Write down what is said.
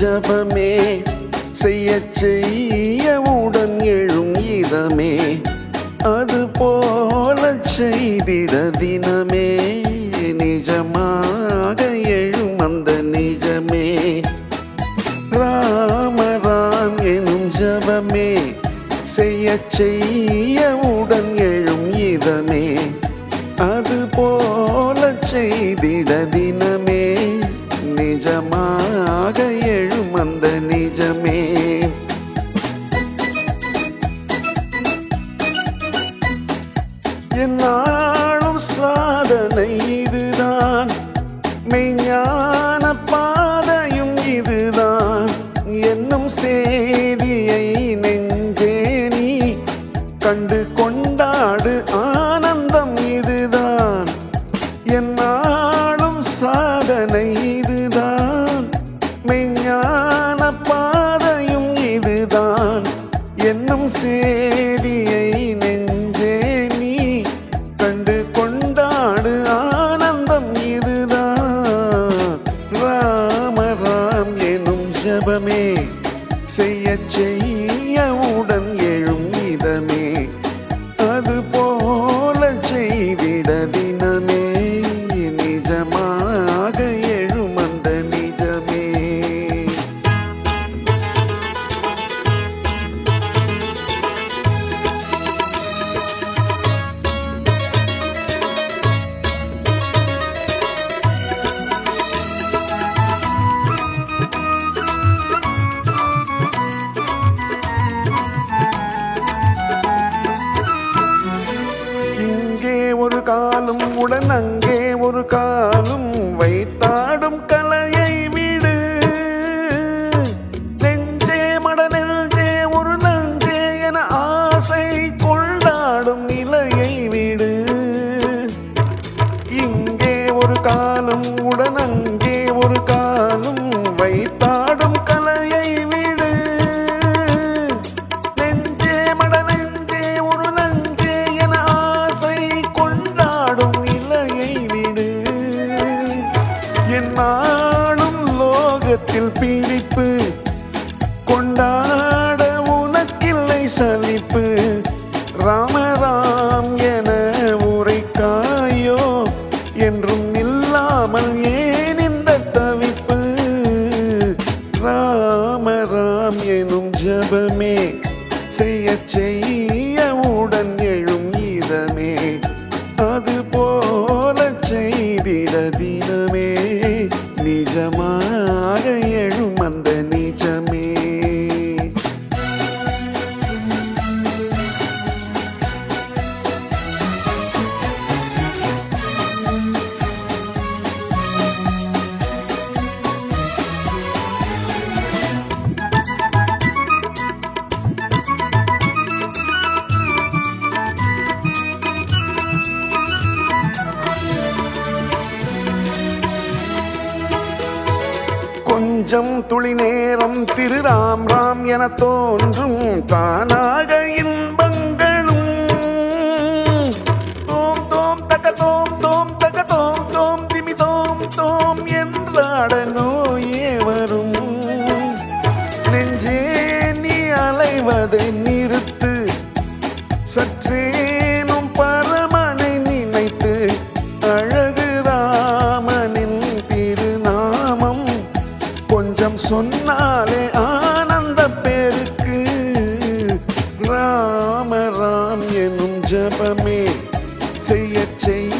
ஜபமே செய்ய செய்ய உடன் எழும் இதமே அது போல செய்திட தினமே நிஜமாக எழும் அந்த நிஜமே. ராம ராம் எனும் ஜபமே செய்ய செய்ய உடன் எழும் இதமே அது போல செய்திட தினமே. மெய்ஞான பாதையும் இதுதான். என்னும் செய்தியை நெஞ்சே நீ கண்டு கொண்டாடு. ஆனந்தம் இதுதான். என்னாலும் சாதனை இதுதான். மெய்ஞான பாதையும் இதுதான். என்னும் சே செய்ய செய்ய ஒரு காலும் உடன் அங்கே ஒரு காலும் வைத்தாடும் கலையை விடு. நெஞ்சே மட நெஞ்சே ஒரு நஞ்சே என ஆசை கொண்டாடும் நிலையை விடு. இங்கே ஒரு காலும் உடன் அங்கே ஒரு காலம் என்னாலும் லோகத்தில் பிடிப்பு. கொண்டாட உனக்கில்லை சலிப்பு. ராம ராம் என உரைக்காயோ என்றும் நில்லாமல் ஏன் இந்த தவிப்பு? ராமராம் எனும் ஜபமே செய்ய செய்ய உடன் கொஞ்சம் துளி நேரம் திரு ராம் ராம் என தோன்றும் தானாக இன்பங்களும். தோம் தோம் தக தோம் தோம் தக தோம் தோம் திமி தோம் தோம் என்றாட நோயே வரும். நெஞ்சே நீ அலைவதை நிறுத்த சொன்னாலே ஆனந்த பேருக்கு. ராம ராம் எனும் ஜபமே செய்ய செய்ய